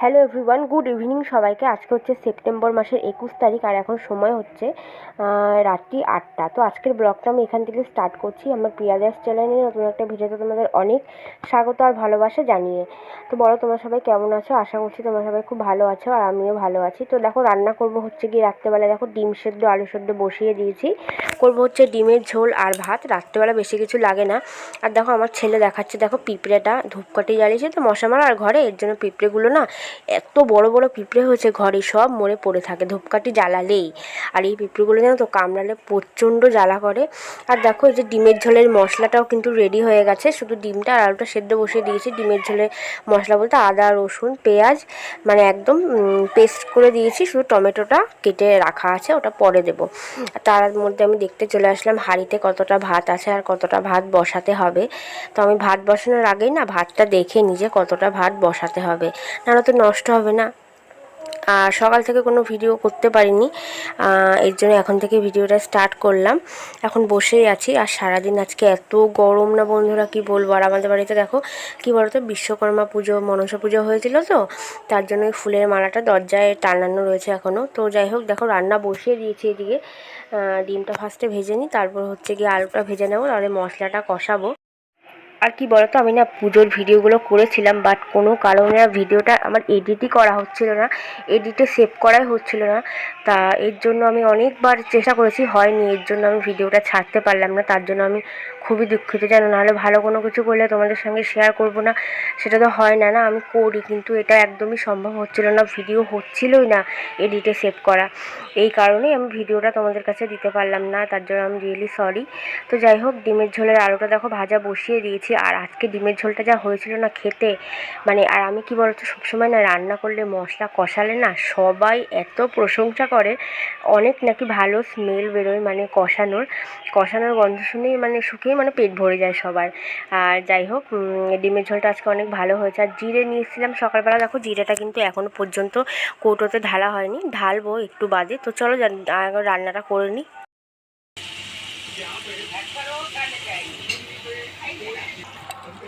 Hello everyone good evening সবাইকে আজকে হচ্ছে সেপ্টেম্বর মাসের একুশ তারিখ আর এখন সময় হচ্ছে রাত্রি আটটা। তো আজকের ব্লগটা আমি এখান থেকে স্টার্ট করছি আমার প্রিয়াদাস চ্যানেলে নতুন একটা ভিডিওতে তোমাদের অনেক স্বাগত আর ভালোবাসা জানিয়ে। তো বলো, তোমরা সবাই কেমন আছো? আশা করছি তোমরা সবাই খুব ভালো আছো আর আমিও ভালো আছি। তো দেখো, রান্না করব হচ্ছে গিয়ে রাত্রেবেলা। দেখো, ডিম সেদ্ধ, আলু সেদ্ধ বসিয়ে দিয়েছি। করব হচ্ছে ডিমের ঝোল আর ভাত। রাত্রেবেলা বেশি কিছু লাগে না। আর দেখো, আমার ছেলে দেখাচ্ছে, দেখো, পিঁপড়েটা ধূপকাঠি জ্বালিয়েছে। তো মশা মারা আর ঘরে, এর জন্য পিঁপড়েগুলো না এত বড় বড় পিঁপড়ে হয়েছে, ঘরে সব মরে পড়ে থাকে, ধূপকাঠি জ্বালালেই। আর এই পিঁপড়েগুলো জানো তো, কামড়ালে প্রচণ্ড জ্বালা করে। আর দেখো এই যে ডিমের ঝোলের মশলাটাও কিন্তু রেডি হয়ে গেছে। শুধু ডিমটা আর আলুটা সেদ্ধ বসিয়ে দিয়েছি। ডিমের ঝোলের মশলা বলতে আদা, রসুন, পেঁয়াজ মানে একদম পেস্ট করে দিয়েছি। শুধু টমেটোটা কেটে রাখা আছে, ওটা পরে দেবো। তার মধ্যে আমি দেখতে চলে আসলাম হাঁড়িতে কতটা ভাত আছে আর কতটা ভাত বসাতে হবে। তো আমি ভাত বসানোর আগেই না, ভাতটা দেখে নিজে কতটা ভাত বসাতে হবে। নাহলে তো নষ্ট হবে না। আর সকাল থেকে কোনো ভিডিও করতে পারিনি। এর জন্য এখন থেকে ভিডিওটা স্টার্ট করলাম। এখন বসেই আছি। আর সারাদিন আজকে এত গরম না বন্ধুরা, কি বলব? আর আমাদের বাড়িতে দেখো, কি বলতো? বিশ্বকর্মা পুজো, মনসা পুজো হয়েছিল তো? তার জন্য ফুলের মালাটা দরজায় টানানো রয়েছে এখনও তো যাই হোক, দেখো, রান্না বসিয়ে দিয়েছি এদিকে। ডিমটা ফার্স্টে ভেজে নিই, তারপর হচ্ছে গিয়ে আলুটা ভেজে নেব, তাহলে মশলাটা কষাবো। আর কি বলতো, আমি না পুজোর ভিডিওগুলো করেছিলাম বাট কোনো কারণে ভিডিওটা আমার এডিটই করা হচ্ছিল না এডিটে সেভ করাই হচ্ছিল না। তা এর জন্য আমি অনেকবার চেষ্টা করেছি, হয়নি, এর জন্য আমি ভিডিওটা ছাড়তে পারলাম না, তার জন্য আমি খুবই দুঃখিত জানো নাহলে ভালো কোনো কিছু করলে তোমাদের সঙ্গে শেয়ার করব না, সেটা তো হয় না না, আমি করি, কিন্তু এটা একদমই সম্ভব হচ্ছিল না, ভিডিও হচ্ছিলই না এডিটে সেভ করা। এই কারণেই আমি ভিডিওটা তোমাদের কাছে দিতে পারলাম না, তার জন্য আমি রিয়েলি সরি তো যাই হোক, ডিমের ঝোলের আলুটা দেখো ভাজা বসিয়ে দিয়েছি আর আজকে ডিমের ঝোলটা যা হয়েছিল না খেতে মানে আর আমি কি বলতো, সবসময় না রান্না করলে মশলা কষালে না সবাই এত প্রশংসা করে, অনেক নাকি ভালো স্মেল বেরোয় মানে কষানোর কষানোর গন্ধ শুনেই মানে শুকিয়ে মানে পেট ভরে যায় সবার। আর যাই হোক ডিমের ঝোলটা আজকে অনেক ভালো হয়েছে। আর জিরে নিয়ে এসেছিলাম সকালবেলা, দেখো জিরেটা কিন্তু এখনও পর্যন্ত কৌটোতে ঢালা হয়নি, ঢালবো একটু বাদে। তো চলো রান্নাটা করে নিই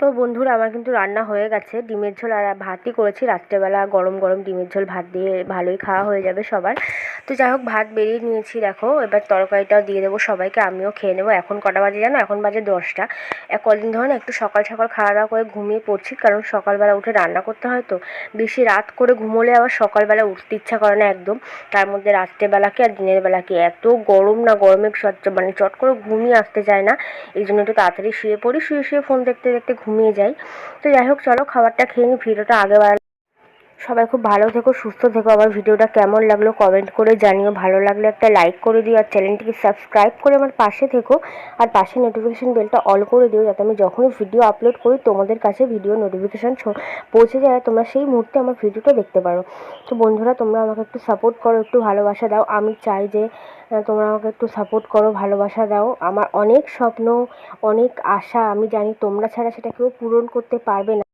তো বন্ধুরা আমার কিন্তু রান্না হয়ে গেছে। ডিমের ঝোল আর ভাতই করেছি। রাত্রেবেলা গরম গরম ডিমের ঝোল ভাত দিয়ে ভালোই খাওয়া হয়ে যাবে সবার। তো যাই হোক, ভাত বেরিয়ে নিয়েছি দেখো। এবার তরকারিটাও দিয়ে দেবো সবাইকে। আমিও খেয়ে নেব। এখন কটা বাজে জানো? এখন বাজে দশটা। এক কদিন ধরে একটু সকাল সকাল খাওয়া দাওয়া করে ঘুমিয়ে পড়ছি। কারণ সকালবেলা উঠে রান্না করতে হয় তো। বেশি রাত করে ঘুমোলে আবার সকালবেলা উঠতে ইচ্ছা করে না একদম। তার মধ্যে রাত্রেবেলাকে আর দিনের বেলাকে এত গরম না গরমে মানে চট করে ঘুমিয়ে আসতে চায় না। এই জন্য একটু তাড়াতাড়ি শুয়ে পড়ি। শুয়ে শুয়ে ফোন দেখতে দেখতে ঘুমিয়ে যাই। তো যাই হোক চলো খাবারটা খেয়ে নিই ভিডিওটা আগে বাড়ালে সবাই খুব ভালো থেকো, সুস্থ থেকো। আমার ভিডিওটা কেমন লাগল কমেন্ট করে জানিও। ভালো লাগলে একটা লাইক করে দিও আর চ্যানেলটিকে সাবস্ক্রাইব করে আমার পাশে থেকো। আর পাশে নোটিফিকেশান বেলটা অল করে দিও যাতে আমি যখনই ভিডিও আপলোড করি তোমাদের কাছে ভিডিও নোটিফিকেশান পৌঁছে যায় তোমরা সেই মুহূর্তে আমার ভিডিওটা দেখতে পারো। তো বন্ধুরা, তোমরা আমাকে একটু সাপোর্ট করো, একটু ভালোবাসা দাও। আমি চাই যে তোমরা আমাকে একটু সাপোর্ট করো, ভালোবাসা দাও। আমার অনেক স্বপ্ন, অনেক আশা। আমি জানি তোমরা ছাড়া সেটা কেউ পূরণ করতে পারবে না।